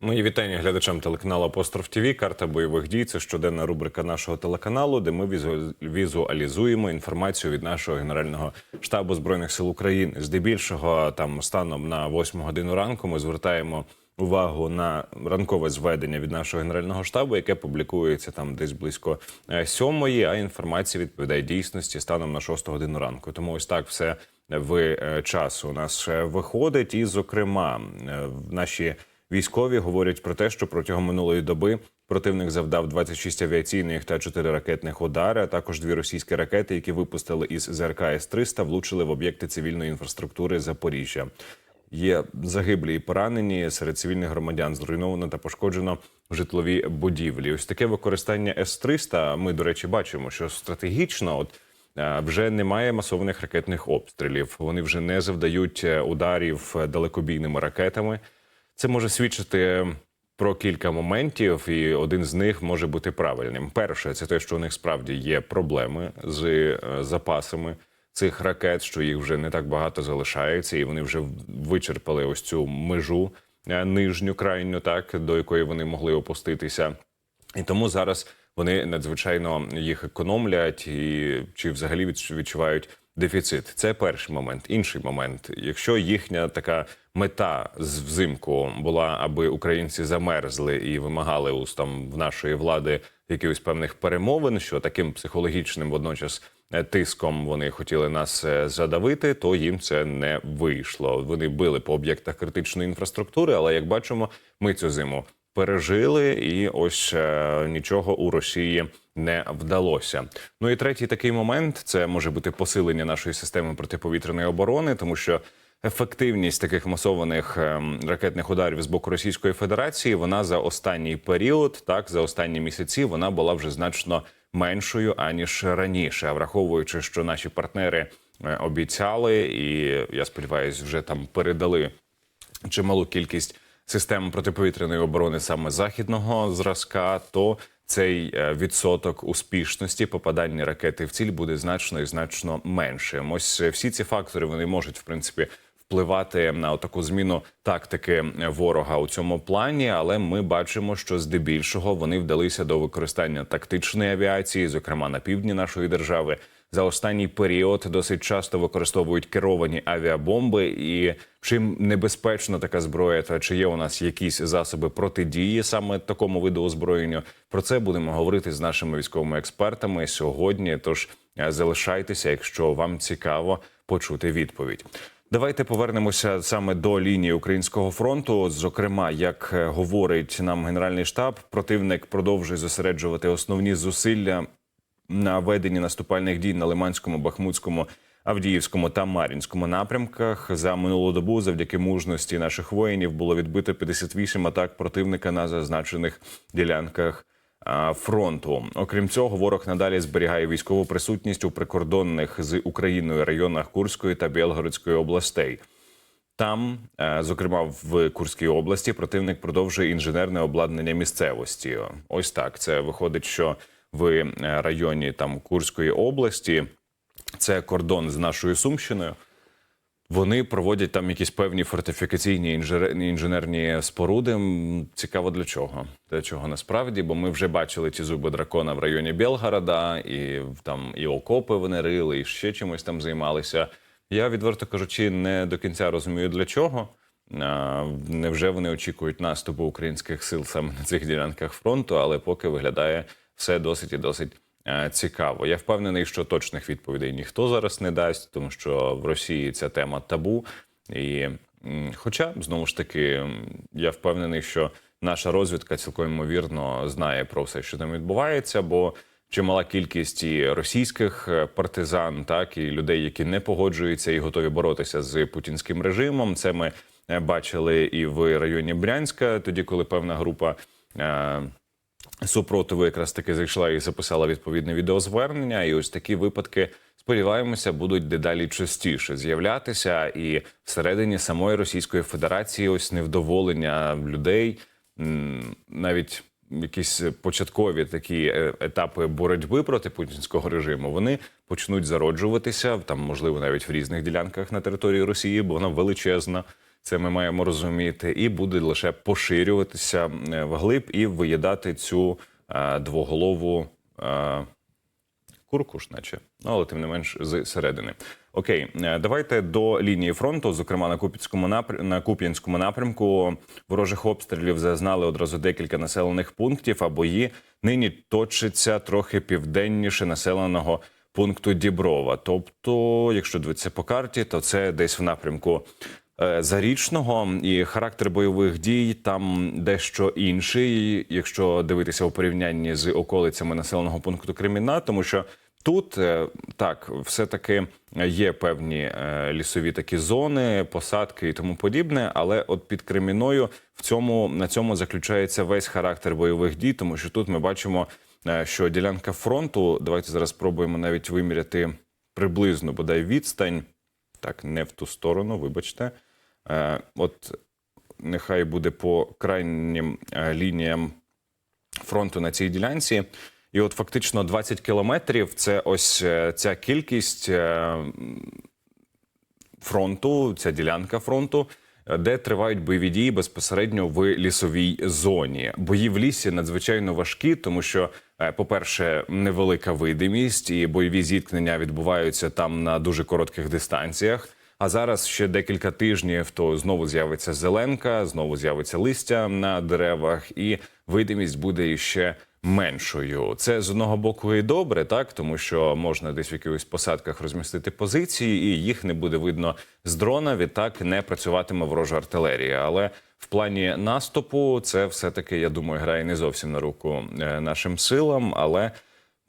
Мої вітання глядачам телеканалу Апостроф ТВ. Карта бойових дій. Це щоденна рубрика нашого телеканалу, де ми візу- візуалізуємо інформацію від нашого генерального штабу збройних сил України. Здебільшого, там станом на 8 годину ранку, ми звертаємо увагу на ранкове зведення від нашого генерального штабу, яке публікується там десь близько е, сьомої. А інформація відповідає дійсності станом на 6 годину ранку. Тому ось так все в е, час у нас е, виходить. І, зокрема, в наші Військові говорять про те, що протягом минулої доби противник завдав 26 авіаційних та 4 ракетних удари. А також дві російські ракети, які випустили із ЗРК С-300, влучили в об'єкти цивільної інфраструктури Запоріжжя. Є загиблі і поранені серед цивільних громадян. Зруйновано та пошкоджено житлові будівлі. Ось таке використання С-300, Ми, до речі, бачимо, що стратегічно, от е, вже немає масованих ракетних обстрілів. Вони вже не завдають е, ударів далекобійними ракетами. Це може свідчити про кілька моментів, і один з них може бути правильним. Перше, це те, що у них справді є проблеми з е, запасами цих ракет, що їх вже не так багато залишається, і вони вже вичерпали ось цю межу е, нижню, крайню, так до якої вони могли опуститися. І тому зараз вони надзвичайно їх економлять і чи взагалі відчувають дефіцит. Це перший момент. Інший момент, якщо їхня така мета з взимку була, аби українці замерзли і вимагали у там в нашої влади якихось певних перемовин, що таким психологічним водночас е, тиском вони хотіли нас е, задавити, то їм це не вийшло. Вони били по об'єктах критичної інфраструктури, але як бачимо, ми цю зиму пережили, і ось е, нічого у Росії не вдалося. Ну і третій такий момент це може бути посилення нашої системи протиповітряної оборони, тому що ефективність таких масованих ем, ракетних ударів з боку Російської Федерації вона за останній період, так за останні місяці, вона була вже значно меншою аніж раніше. А враховуючи, що наші партнери е, обіцяли, і я сподіваюся, вже там передали чималу кількість систем протиповітряної оборони саме західного зразка, то цей е, відсоток успішності попадання ракети в ціль буде значно і значно меншим. Ось е, всі ці фактори вони можуть в принципі впливати на таку зміну тактики ворога у цьому плані, але ми бачимо, що здебільшого вони вдалися до використання тактичної авіації, зокрема на півдні нашої держави. За останній період досить часто використовують керовані авіабомби. І чим небезпечна така зброя, та чи є у нас якісь засоби протидії саме такому виду озброєння? Про це будемо говорити з нашими військовими експертами сьогодні. Тож е, залишайтеся, якщо вам цікаво почути відповідь. Давайте повернемося саме до лінії українського фронту. Зокрема, як е, говорить нам генеральний штаб, противник продовжує зосереджувати основні зусилля на веденні наступальних дій на Лиманському, Бахмутському, Авдіївському та Мар'їнському напрямках. За минулу добу, завдяки мужності наших воїнів, було відбито 58 атак противника на зазначених ділянках фронту. Окрім цього, ворог надалі зберігає військову присутність у прикордонних з Україною районах Курської та Білгородської областей. Там, е, зокрема в Курській області, противник продовжує інженерне обладнання місцевості. Ось так. Це виходить, що в е, районі там Курської області це кордон з нашою Сумщиною. Вони проводять там якісь певні фортифікаційні інженерні споруди. Цікаво для чого? Для чого насправді? Бо ми вже бачили ці зуби дракона в районі Білгорода, і там і окопи вони рили, і ще чимось там займалися. Я відверто кажучи, не до кінця розумію для чого. Невже вони очікують наступу українських сил саме на цих ділянках фронту, але поки виглядає все досить і досить е, цікаво. Я впевнений, що точних відповідей ніхто зараз не дасть, тому що в Росії ця тема табу. І, хоча, знову ж таки, я впевнений, що наша розвідка цілком ймовірно знає про все, що там відбувається, бо чимала кількість і російських е, партизан, так і людей, які не погоджуються і готові боротися з путінським режимом. Це ми е, бачили і в районі Брянська, тоді, коли певна група. Супротиву якраз таки зайшла і записала відповідне відеозвернення. І ось такі випадки, сподіваємося, будуть дедалі частіше з'являтися. І всередині самої Російської Федерації ось невдоволення людей, навіть якісь початкові такі е, етапи боротьби проти путінського режиму, вони почнуть зароджуватися там, можливо, навіть в різних ділянках на території Росії, бо вона величезна. Це ми маємо розуміти, і буде лише поширюватися е, вглиб і виїдати цю е, двоголову е, курку наче, ну, але тим не менш з середини. Окей, е, давайте до лінії фронту. Зокрема, на Куп'янському напр... на Куп'янському напрямку ворожих обстрілів зазнали одразу декілька населених пунктів. А бої нині точаться трохи південніше населеного пункту Діброва. Тобто, якщо дивитися по карті, то це десь в напрямку. Е, Зарічного і характер бойових дій там дещо інший, якщо дивитися у порівнянні з околицями населеного пункту Креміна, тому що тут е, так все таки є певні е, лісові такі зони, посадки і тому подібне. Але от під Креміною в цьому на цьому заключається весь характер бойових дій, тому що тут ми бачимо, що ділянка фронту. Давайте зараз спробуємо навіть виміряти приблизно бодай відстань. Так, не в ту сторону, вибачте. Е, от нехай буде по крайнім е, лініям фронту на цій ділянці. І от фактично 20 кілометрів це ось е, ця кількість фронту, ця ділянка фронту, де тривають бойові дії безпосередньо в лісовій зоні. Бої в лісі надзвичайно важкі, тому що, по-перше, невелика видимість, і бойові зіткнення відбуваються там на дуже коротких дистанціях. А зараз ще декілька тижнів, то знову з'явиться зеленка, знову з'явиться листя на деревах, і видимість буде іще меншою. Це з одного боку і добре, так тому що можна десь в якихось посадках розмістити позиції, і їх не буде видно з дрона. Відтак не працюватиме ворожа артилерія. Але в плані наступу це все таки, я думаю, грає не зовсім на руку е, нашим силам, але.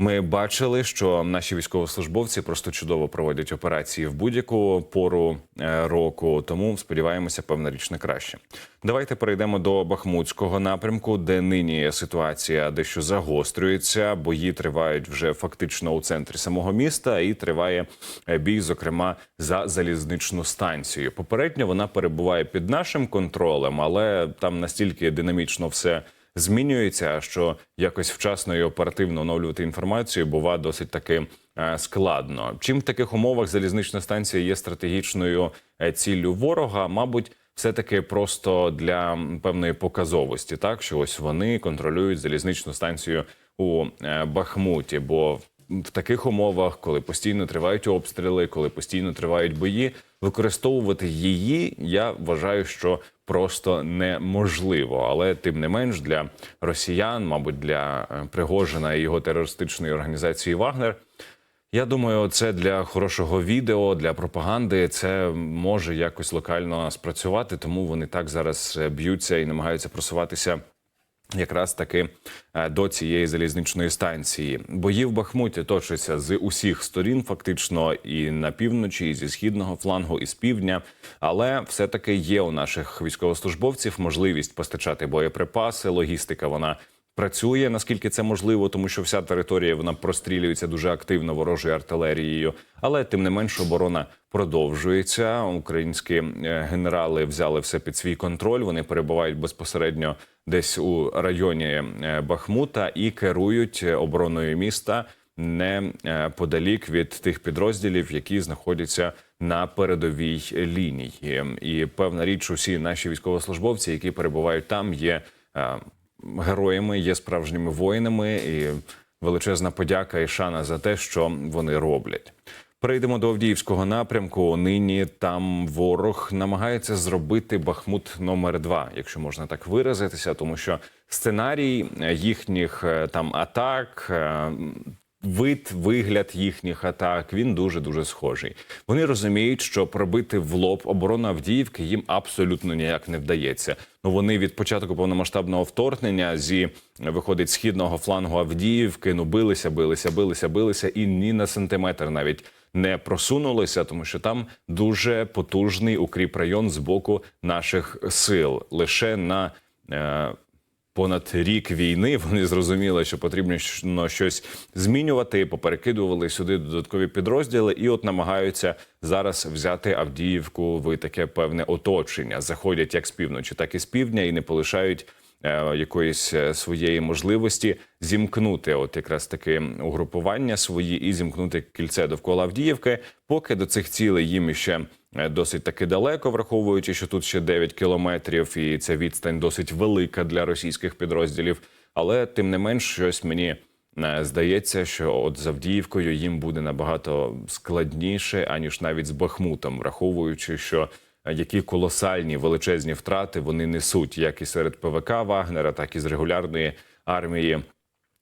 Ми бачили, що наші військовослужбовці просто чудово проводять операції в будь-яку пору е, року. Тому сподіваємося, певна річ не краще. Давайте перейдемо до Бахмутського напрямку, де нині ситуація дещо загострюється. Бої тривають вже фактично у центрі самого міста, і триває е, бій, зокрема за залізничну станцію. Попередньо вона перебуває під нашим контролем, але там настільки динамічно все змінюється, що якось вчасно і оперативно оновлювати інформацію бува досить таки е, складно. Чим в таких умовах залізнична станція є стратегічною е, ціллю ворога, мабуть. Все таки просто для певної показовості, так що ось вони контролюють залізничну станцію у е, Бахмуті. Бо в таких умовах, коли постійно тривають обстріли, коли постійно тривають бої, використовувати її, я вважаю, що просто неможливо. Але тим не менш для росіян, мабуть, для е, Пригожина і його терористичної організації Вагнер. Я думаю, це для хорошого відео, для пропаганди. Це може якось локально спрацювати, тому вони так зараз е, б'ються і намагаються просуватися якраз таки е, до цієї залізничної станції. Бої в Бахмуті точаться з усіх сторін, фактично, і на півночі, і зі східного флангу, і з півдня. Але все таки є у наших військовослужбовців можливість постачати боєприпаси. Логістика вона. Працює наскільки це можливо, тому що вся територія вона прострілюється дуже активно ворожою артилерією, але тим не менш оборона продовжується. Українські е, генерали взяли все під свій контроль. Вони перебувають безпосередньо десь у районі е, Бахмута і керують е, обороною міста не подалік від тих підрозділів, які знаходяться на передовій лінії. І певна річ, усі наші військовослужбовці, які перебувають там, є героями, є справжніми воїнами, і величезна подяка і шана за те, що вони роблять. Перейдемо до Авдіївського напрямку. Нині там ворог намагається зробити Бахмут номер 2 якщо можна так виразитися, тому що сценарій е, їхніх е, там атак. Вид, вигляд їхніх атак він дуже дуже схожий. Вони розуміють, що пробити в лоб оборону Авдіївки їм абсолютно ніяк не вдається. Ну вони від початку повномасштабного вторгнення зі виходить східного флангу Авдіївки. Ну билися, билися, билися, билися, і ні на сантиметр навіть не просунулися, тому що там дуже потужний укріп район з боку наших сил. Лише на е, понад рік війни вони зрозуміли, що потрібно щ- щось змінювати. Поперекидували сюди додаткові підрозділи, і от намагаються зараз взяти Авдіївку в таке певне оточення. Заходять як з півночі, так і з півдня, і не полишають якоїсь е, своєї можливості зімкнути, от якраз таки угрупування свої і зімкнути кільце довкола Авдіївки. Поки до цих цілей їм іще е, досить таки далеко, враховуючи, що тут ще 9 кілометрів, і ця відстань досить велика для російських підрозділів. Але тим не менш, щось мені е, здається, що от з Авдіївкою їм буде набагато складніше аніж навіть з Бахмутом, враховуючи, що е, які колосальні величезні втрати вони несуть, як і серед ПВК Вагнера, так і з регулярної армії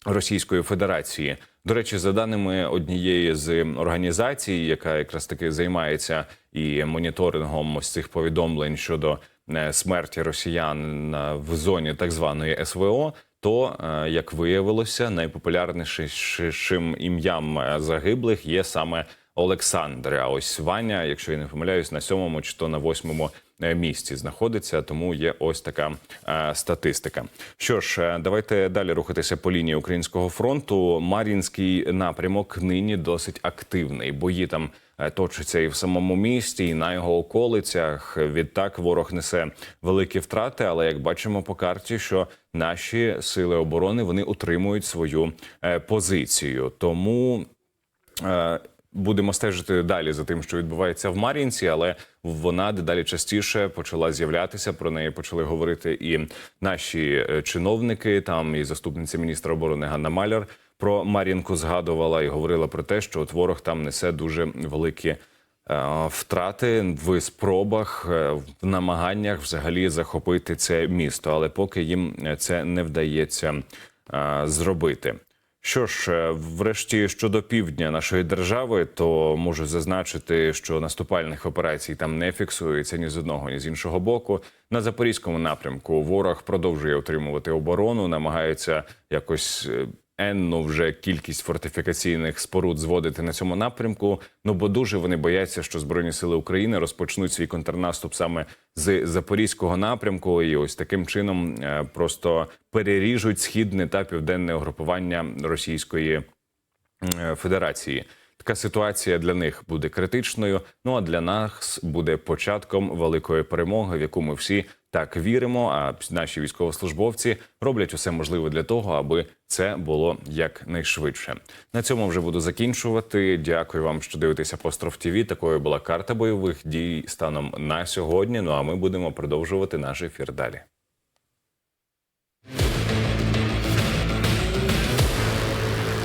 Російської Федерації. До речі, за даними однієї з організацій, яка якраз таки займається і моніторингом ось цих повідомлень щодо е, смерті росіян в зоні так званої СВО, то е, як виявилося, найпопулярнішим ім'ям загиблих є саме Олександр. А ось Ваня, якщо я не помиляюсь, на сьомому чи то на восьмому е, місці знаходиться. Тому є ось така е, статистика. Що ж, е, давайте далі рухатися по лінії українського фронту. Мар'їнський напрямок нині досить активний. Бої там точаться і в самому місті, і на його околицях. Відтак ворог несе великі втрати. Але як бачимо по карті, що наші сили оборони вони утримують свою позицію. Тому Будемо стежити далі за тим, що відбувається в Мар'їнці, але вона дедалі частіше почала з'являтися. Про неї почали говорити і наші е, чиновники. Там і заступниця міністра оборони Ганна Маляр про Мар'їнку згадувала і говорила про те, що от ворог там несе дуже великі е, втрати в спробах, е, в намаганнях взагалі захопити це місто. Але поки їм це не вдається зробити. Що ж, е, врешті щодо півдня нашої держави, то можу зазначити, що наступальних операцій там не фіксується ні з одного, ні з іншого боку. На запорізькому напрямку ворог продовжує отримувати оборону, намагається якось е, енну вже кількість фортифікаційних споруд зводити на цьому напрямку. Ну бо дуже вони бояться, що збройні сили України розпочнуть свій контрнаступ саме з запорізького напрямку, і ось таким чином е, просто переріжуть східне та південне угрупування Російської е, Федерації. Така ситуація для них буде критичною. Ну а для нас буде початком великої перемоги, в яку ми всі так віримо. А наші військовослужбовці роблять усе можливе для того, аби це було якнайшвидше. На цьому вже буду закінчувати. Дякую вам, що дивитеся Апостроф ТІВІ. Такою була карта бойових дій станом на сьогодні. Ну а ми будемо продовжувати наш ефір далі.